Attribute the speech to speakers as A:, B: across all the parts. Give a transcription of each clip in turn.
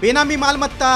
A: बेनामी मालमत्ता.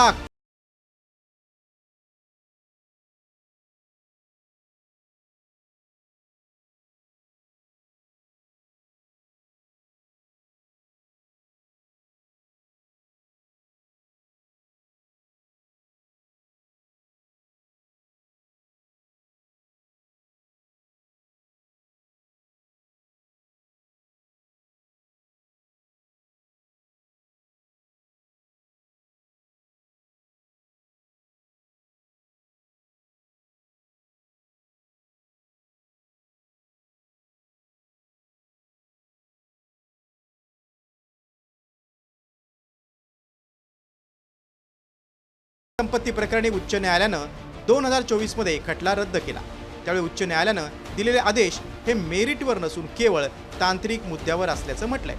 A: संपत्ती प्रकरणी उच्च न्यायालयानं दोन हजार चोवीसमध्ये खटला रद्द केला. त्यावेळी उच्च न्यायालयानं दिलेले आदेश हे मेरिटवर नसून केवळ तांत्रिक मुद्द्यावर असल्याचं म्हटलंय.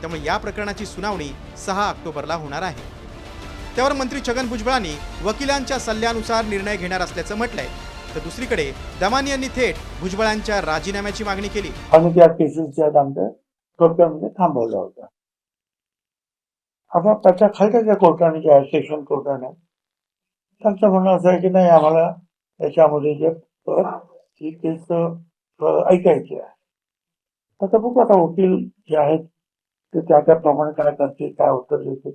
A: त्यामुळे या प्रकरणाची सुनावणी सहा ऑक्टोबरला होणार आहे. त्यावर मंत्री छगन भुजबळांनी वकिलांच्या सल्ल्यानुसार निर्णय घेणार असल्याचं म्हटलंय. तर दुसरीकडे दमानी यांनी थेट भुजबळांच्या राजीनाम्याची मागणी केली.
B: आणि त्या केसेसच्या थांबवला होता आपण त्याच्या खालच्या ज्या कोर्टाने ज्या सेशन कोर्टाने त्यांचं म्हणणं असं आहे की नाही आम्हाला याच्यामध्ये जे पद ही केस ऐकायची आहे. आता बघू आता वकील जे आहेत ते त्या त्याप्रमाणे काय करतील काय उत्तर देतील.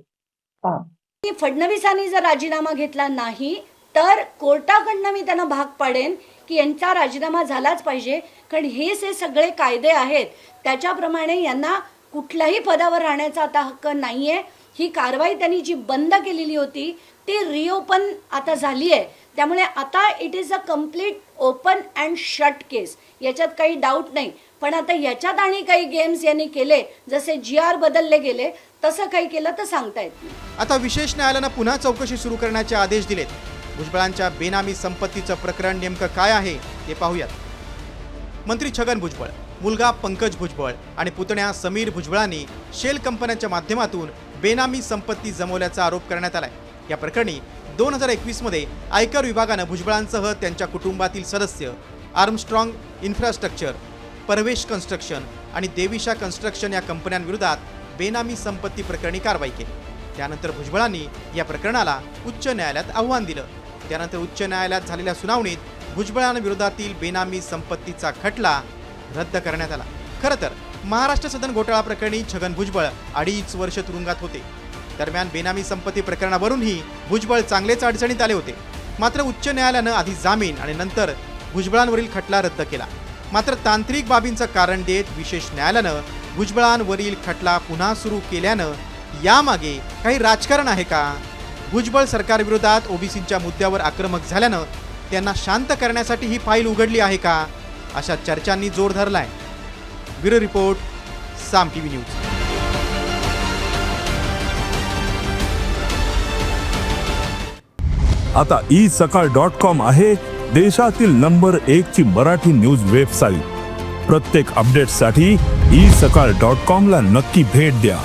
B: हा.
C: की फडणवीसांनी जर राजीनामा घेतला नाही तर कोर्टाकडनं मी त्यांना भाग पाडेन की यांचा राजीनामा झालाच पाहिजे. कारण हे जे सगळे कायदे आहेत. त्याच्याप्रमाणे यांना कुठल्याही पदावर राहण्याचा आता हक्क नाहीये. ही कारवाई त्यांनी जी बंद केलेली होती ती रिओपन आता झाली आहे त्यामुळे आता it is a complete open and shut case याच्यात काही डाऊट नाही. पण आता याच्यात आणि काही गेम्स यांनी केले जसे जी आर बदलले गेले तसं काही केलं तर सांगता येत
A: आता विशेष न्यायालयानं पुन्हा चौकशी सुरू करण्याचे आदेश दिलेत. भुजबळांच्या बेनामी संपत्तीचं प्रकरण नेमकं काय आहे ते पाहूयात. मंत्री छगन भुजबळ मुलगा पंकज भुजबळ आणि पुतण्या समीर भुजबळांनी शेल कंपन्यांच्या माध्यमातून बेनामी संपत्ती जमवल्याचा आरोप करण्यात आला आहे या प्रकरणी दोन हजार एकवीसमध्ये आयकर विभागानं भुजबळांसह त्यांच्या कुटुंबातील सदस्य आर्मस्ट्रॉंग इन्फ्रास्ट्रक्चर परवेश कन्स्ट्रक्शन आणि देविशा कन्स्ट्रक्शन या कंपन्यांविरोधात बेनामी संपत्ती प्रकरणी कारवाई केली. त्यानंतर भुजबळांनी या प्रकरणाला उच्च न्यायालयात आव्हान दिलं. त्यानंतर उच्च न्यायालयात झालेल्या सुनावणीत भुजबळांविरोधातील बेनामी संपत्तीचा खटला रद्द करण्यात आला. खरं तर महाराष्ट्र सदन घोटाळा प्रकरणी छगन भुजबळ अडीच वर्ष तुरुंगात होते. दरम्यान बेनामी संपत्ती प्रकरणावरूनही भुजबळ चांगलेच अडचणीत आले होते. मात्र उच्च न्यायालयानं आधी जामीन आणि नंतर भुजबळांवरील खटला रद्द केला. मात्र तांत्रिक बाबींचं कारण देत विशेष न्यायालयानं भुजबळांवरील खटला पुन्हा सुरू केल्यानं यामागे काही राजकारण आहे का? भुजबळ सरकारविरोधात ओबीसींच्या मुद्द्यावर आक्रमक झाल्यानं त्यांना शांत करण्यासाठी ही फाईल उघडली आहे का? अशा चर्चांनी जोर धरलाय. Bureau report Saam TV news.
D: आता ई सकाळ डॉट कॉम आहे देशातील नंबर एक ची मराठी न्यूज वेबसाईट. प्रत्येक अपडेटसाठी ई सकाळ डॉट कॉम ला नक्की भेट द्या.